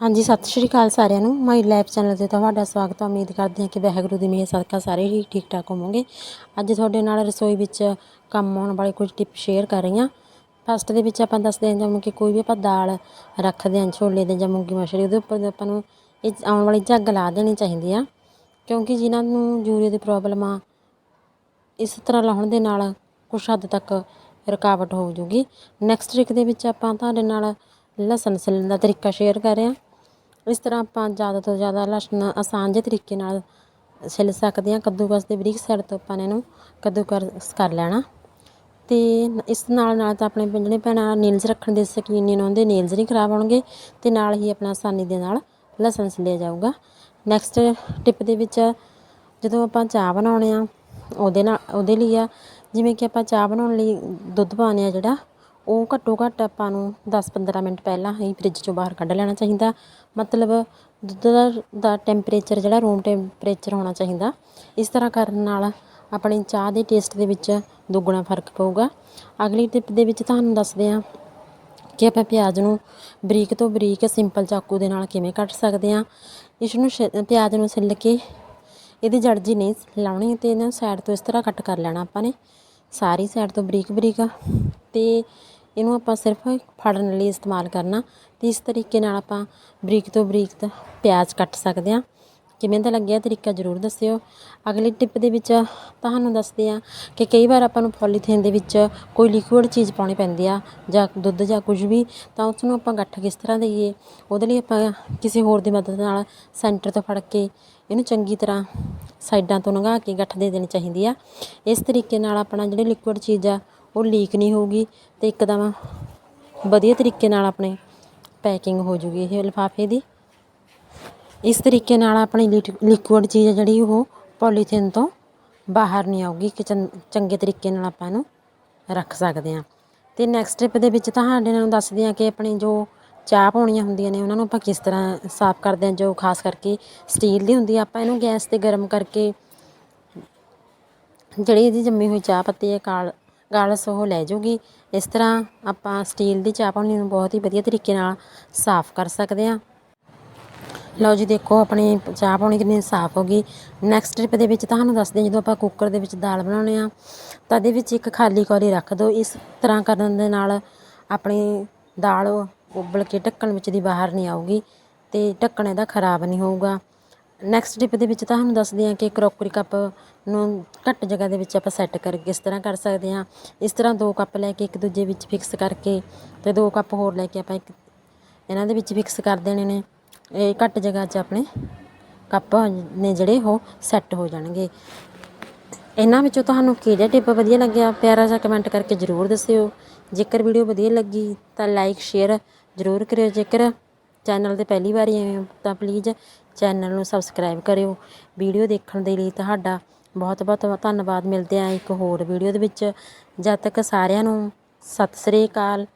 ਹਾਂਜੀ, ਸਤਿ ਸ਼੍ਰੀ ਅਕਾਲ ਸਾਰਿਆਂ ਨੂੰ। ਮਾਈ ਲਾਈਫ ਚੈਨਲ ਤੇ ਤੁਹਾਡਾ ਸਵਾਗਤ ਹੈ। ਉਮੀਦ ਕਰਦੇ ਹਾਂ ਕਿ ਵਾਹਿਗੁਰੂ ਦੀ ਮਿਹਰ, ਸਦਕਾ ਸਾਰੇ ਹੀ ਠੀਕ ਠਾਕ ਹੋਵੋਗੇ। ਅੱਜ ਤੁਹਾਡੇ ਨਾਲ ਰਸੋਈ ਵਿੱਚ ਕੰਮ ਆਉਣ ਵਾਲੇ ਕੁਝ ਟਿਪ ਸ਼ੇਅਰ ਕਰ ਰਹੀ ਹਾਂ। ਫਸਟ ਦੇ ਵਿੱਚ ਆਪਾਂ ਦੱਸਦੇ ਹਾਂ ਜਿਵੇਂ ਕਿ ਕੋਈ ਵੀ ਆਪਾਂ ਦਾਲ ਰੱਖਦੇ ਹਾਂ, ਛੋਲੇ ਦੇ ਜਾਂ ਮੂੰਗੀ ਮਸਰੀ, ਉਹਦੇ ਉੱਪਰ ਆਪਾਂ ਨੂੰ ਇਹ ਆਉਣ ਵਾਲੀ ਝੱਗ ਲਾ ਦੇਣੀ ਚਾਹੀਦੀ ਆ। ਕਿਉਂਕਿ ਜਿਨ੍ਹਾਂ ਨੂੰ ਯੂਰੀਆ ਦੀ ਪ੍ਰੋਬਲਮ ਆ, ਇਸ ਤਰ੍ਹਾਂ ਲਾਉਣ ਦੇ ਨਾਲ ਕੁਛ ਹੱਦ ਤੱਕ ਰੁਕਾਵਟ ਹੋ ਜੂਗੀ। ਨੈਕਸਟ ਟ੍ਰਿਕ ਦੇ ਵਿੱਚ ਆਪਾਂ ਤੁਹਾਡੇ ਨਾਲ ਲਸਣ ਛਿੱਲਣ ਦਾ ਤਰੀਕਾ ਸ਼ੇਅਰ ਕਰ ਰਹੇ ਹਾਂ। ਇਸ ਤਰ੍ਹਾਂ ਆਪਾਂ ਜ਼ਿਆਦਾ ਤੋਂ ਜ਼ਿਆਦਾ ਲਸਣ ਆਸਾਨ ਜਿਹੇ ਤਰੀਕੇ ਨਾਲ ਛਿੱਲ ਸਕਦੇ ਹਾਂ, ਕੱਦੂਕਸ ਦੇ ਬਰੀਕ ਸਾਈਡ ਤੋਂ ਆਪਾਂ ਇਹਨੂੰ ਕੱਦੂਕਸ ਕਰ ਲੈਣਾ। ਤੇ ਇਸ ਨਾਲ ਨਾਲ ਤਾਂ ਆਪਣੇ ਜਿਹੜੇ ਭੈਣਾਂ ਨੇਲਸ ਰੱਖਣ ਦੇ ਸਕੀਨ ਨੇ ਉਹਨਾਂ ਦੇ ਨੇਲਸ ਨਹੀਂ ਖਰਾਬ ਹੋਣਗੇ ਤੇ ਨਾਲ ਹੀ ਆਪਣਾ ਆਸਾਨੀ ਦੇ ਨਾਲ ਲਸਣ ਛਿੱਲਿਆ ਜਾਊਗਾ। ਨੈਕਸਟ ਟਿਪ ਦੇ ਵਿੱਚ ਜਦੋਂ ਆਪਾਂ ਚਾਹ ਬਣਾਉਣੇ ਆ, ਉਹਦੇ ਨਾਲ, ਉਹਦੇ ਲਈ ਆ, ਜਿਵੇਂ ਕਿ ਆਪਾਂ ਚਾਹ ਬਣਾਉਣ ਲਈ ਦੁੱਧ ਪਾਉਂਦੇ ਆ ਜਿਹੜਾ ਉਹ ਘੱਟੋ ਘੱਟ ਆਪਾਂ ਨੂੰ 10-15 ਮਿੰਟ ਪਹਿਲਾਂ ਹੀ ਫਰਿੱਜ ਚੋਂ ਬਾਹਰ ਕੱਢ ਲੈਣਾ ਚਾਹੀਦਾ। ਮਤਲਬ ਦੁੱਧ ਦਾ ਦਾ ਟੈਂਪਰੇਚਰ ਜਿਹੜਾ ਰੂਮ ਟੈਂਪਰੇਚਰ ਹੋਣਾ ਚਾਹੀਦਾ। ਇਸ ਤਰ੍ਹਾਂ ਕਰਨ ਨਾਲ ਆਪਣੀ ਚਾਹ ਦੇ ਟੇਸਟ ਦੇ ਵਿੱਚ ਦੁੱਗਣਾ ਫ਼ਰਕ ਪਊਗਾ। ਅਗਲੀ ਟਿਪ ਦੇ ਵਿੱਚ ਤੁਹਾਨੂੰ ਦੱਸਦੇ ਹਾਂ ਕਿ ਆਪਾਂ ਪਿਆਜ਼ ਨੂੰ ਬਰੀਕ ਤੋਂ ਬਰੀਕ ਸਿੰਪਲ ਚਾਕੂ ਦੇ ਨਾਲ ਕਿਵੇਂ ਕੱਟ ਸਕਦੇ ਹਾਂ। ਇਸ ਨੂੰ ਪਿਆਜ਼ ਨੂੰ ਛਿੱਲ ਕੇ ਇਹਦੀ ਜੜ ਜੀ ਨਹੀਂ ਲਾਉਣੀ ਤੇ ਇਹਨਾਂ ਸਾਈਡ ਤੋਂ ਇਸ ਤਰ੍ਹਾਂ ਕੱਟ ਕਰ ਲੈਣਾ ਆਪਾਂ ਨੇ। ਸਾਰੀ ਸਾਈਡ ਤੋਂ ਬਰੀਕ ਬਰੀਕ ਤੇ ਇਹਨੂੰ ਆਪਾਂ ਸਿਰਫ ਫੜਨ ਲਈ ਇਸਤੇਮਾਲ ਕਰਨਾ ਤੇ ਇਸ ਤਰੀਕੇ ਨਾਲ ਆਪਾਂ ਬਰੀਕ ਤੋਂ ਬਰੀਕ ਪਿਆਜ਼ ਕੱਟ ਸਕਦੇ ਹਾਂ। ਕਿਵੇਂ ਦਾ ਲੱਗਿਆ ਤਰੀਕਾ ਜ਼ਰੂਰ ਦੱਸਿਓ। ਅਗਲੀ ਟਿਪ ਦੇ ਵਿੱਚ ਤੁਹਾਨੂੰ ਦੱਸਦੇ ਆ ਕਿ ਕਈ ਵਾਰ ਆਪਾਂ ਨੂੰ ਪੋਲੀਥੀਨ ਦੇ ਵਿੱਚ ਕੋਈ ਲਿਕੁਇਡ ਚੀਜ਼ ਪਾਉਣੀ ਪੈਂਦੀ ਆ ਜਾਂ ਦੁੱਧ ਜਾਂ ਕੁਝ ਵੀ, ਤਾਂ ਉਸ ਨੂੰ ਆਪਾਂ ਗੱਠ ਕਿਸ ਤਰ੍ਹਾਂ ਦੇਈਏ, ਉਹਦੇ ਲਈ ਆਪਾਂ ਕਿਸੇ ਹੋਰ ਦੀ ਮਦਦ ਨਾਲ ਸੈਂਟਰ ਤੋਂ ਫੜ ਕੇ ਇਹਨੂੰ ਚੰਗੀ ਤਰ੍ਹਾਂ ਸਾਈਡਾਂ ਤੋਂ ਲੰਘਾ ਕੇ ਗੱਠ ਦੇ ਦੇਣੀ ਚਾਹੀਦੀ ਆ। ਇਸ ਤਰੀਕੇ ਨਾਲ ਆਪਣਾ ਜਿਹੜੀ ਲਿਕੁਇਡ ਚੀਜ਼ ਆ ਉਹ ਲੀਕ ਨਹੀਂ ਹੋਊਗੀ ਅਤੇ ਇੱਕਦਮ ਵਧੀਆ ਤਰੀਕੇ ਨਾਲ ਆਪਣੇ ਪੈਕਿੰਗ ਹੋ ਜੂਗੀ ਇਹ ਲਿਫਾਫੇ ਦੀ। ਇਸ ਤਰੀਕੇ ਨਾਲ ਆਪਣੀ ਲਿਕੁਇਡ ਚੀਜ਼ ਆ ਜਿਹੜੀ ਉਹ ਪੋਲੀਥੀਨ ਤੋਂ ਬਾਹਰ ਨਹੀਂ ਆਊਗੀ ਕਿ ਚੰਗੇ ਤਰੀਕੇ ਨਾਲ ਆਪਾਂ ਇਹਨੂੰ ਰੱਖ ਸਕਦੇ ਹਾਂ। ਤੇ ਨੈਕਸਟ ਟਿਪ ਦੇ ਵਿੱਚ ਤੁਹਾਡੇ ਨਾਲ ਦੱਸਦੇ ਹਾਂ ਕਿ ਆਪਣੀ ਜੋ ਚਾਹ ਪਾਉਣੀਆਂ ਹੁੰਦੀਆਂ ਨੇ ਉਹਨਾਂ ਨੂੰ ਆਪਾਂ ਕਿਸ ਤਰ੍ਹਾਂ ਸਾਫ਼ ਕਰਦੇ ਹਾਂ, ਜੋ ਖਾਸ ਕਰਕੇ ਸਟੀਲ ਦੀ ਹੁੰਦੀ ਆਪਾਂ ਇਹਨੂੰ ਗੈਸ ਤੇ ਗਰਮ ਕਰਕੇ ਜਿਹੜੀ ਇਹਦੀ ਜੰਮੀ ਹੋਈ ਚਾਹ ਪੱਤੀ ਹੈ ਕਾਲ ਗਾਲਸ ਉਹ ਲੈ ਜੂਗੀ। ਇਸ ਤਰ੍ਹਾਂ ਆਪਾਂ ਸਟੀਲ ਦੀ ਚਾਹ ਪਾਣੀ ਨੂੰ ਬਹੁਤ ਹੀ ਵਧੀਆ ਤਰੀਕੇ ਨਾਲ ਸਾਫ਼ ਕਰ ਸਕਦੇ ਹਾਂ। ਲਓ ਜੀ ਦੇਖੋ ਆਪਣੀ ਚਾਹ ਪਾਣੀ ਕਿੰਨੀ ਸਾਫ਼ ਹੋ ਗਈ। ਨੈਕਸਟ ਟ੍ਰਿਪ ਦੇ ਵਿੱਚ ਤੁਹਾਨੂੰ ਦੱਸਦੇ ਹਾਂ, ਜਦੋਂ ਆਪਾਂ ਕੁੱਕਰ ਦੇ ਵਿੱਚ ਦਾਲ ਬਣਾਉਂਦੇ ਆ ਤਾਂ ਇਹਦੇ ਵਿੱਚ ਇੱਕ ਖਾਲੀ ਕੌਲੀ ਰੱਖ ਦਿਓ। ਇਸ ਤਰ੍ਹਾਂ ਕਰਨ ਦੇ ਨਾਲ ਆਪਣੀ ਦਾਲ ਉਬਲ ਕੇ ਢੱਕਣ ਵਿੱਚ ਦੀ ਬਾਹਰ ਨਹੀਂ ਆਊਗੀ ਤੇ ਢੱਕਣ ਇਹਦਾ ਖਰਾਬ ਨਹੀਂ ਹੋਊਗਾ। ਨੈਕਸਟ ਟਿਪ ਦੇ ਵਿੱਚ ਤੁਹਾਨੂੰ ਦੱਸਦੇ ਹਾਂ ਕਿ ਕਰੋਕਰੀ ਕੱਪ ਨੂੰ ਘੱਟ ਜਗ੍ਹਾ ਦੇ ਵਿੱਚ ਆਪਾਂ ਸੈੱਟ ਕਰਕੇ ਕਿਸ ਤਰ੍ਹਾਂ ਕਰ ਸਕਦੇ ਹਾਂ। ਇਸ ਤਰ੍ਹਾਂ ਦੋ ਕੱਪ ਲੈ ਕੇ ਇੱਕ ਦੂਜੇ ਵਿੱਚ ਫਿਕਸ ਕਰਕੇ ਤੇ ਦੋ ਕੱਪ ਹੋਰ ਲੈ ਕੇ ਆਪਾਂ ਇੱਕ ਇਹਨਾਂ ਦੇ ਵਿੱਚ ਫਿਕਸ ਕਰ ਦੇਣੇ ਨੇ। ਇਹ ਘੱਟ ਜਗ੍ਹਾ 'ਚ ਆਪਣੇ ਕੱਪ ਨੇ ਜਿਹੜੇ ਉਹ ਸੈੱਟ ਹੋ ਜਾਣਗੇ। ਇਹਨਾਂ ਵਿੱਚੋਂ ਤੁਹਾਨੂੰ ਕਿਹੜਾ ਟਿਪ ਵਧੀਆ ਲੱਗਿਆ ਪਿਆਰਾ ਜਿਹਾ ਕਮੈਂਟ ਕਰਕੇ ਜ਼ਰੂਰ ਦੱਸਿਓ। ਜੇਕਰ ਵੀਡੀਓ ਵਧੀਆ ਲੱਗੀ ਤਾਂ ਲਾਈਕ ਸ਼ੇਅਰ ਜ਼ਰੂਰ ਕਰਿਓ। ਜੇਕਰ ਚੈਨਲ ਤੇ ਪਹਿਲੀ ਵਾਰੀ ਆਏ ਹੋ ਤਾਂ ਪਲੀਜ਼ ਚੈਨਲ ਨੂੰ ਸਬਸਕ੍ਰਾਈਬ ਕਰਿਓ। ਵੀਡੀਓ ਦੇਖਣ ਦੇ ਲਈ ਤੁਹਾਡਾ ਬਹੁਤ ਬਹੁਤ ਧੰਨਵਾਦ। ਮਿਲਦੇ ਆ ਇੱਕ ਹੋਰ ਵੀਡੀਓ ਦੇ ਵਿੱਚ। ਜਦ ਤੱਕ ਸਾਰਿਆਂ ਨੂੰ ਸਤਿ ਸ੍ਰੀ ਅਕਾਲ।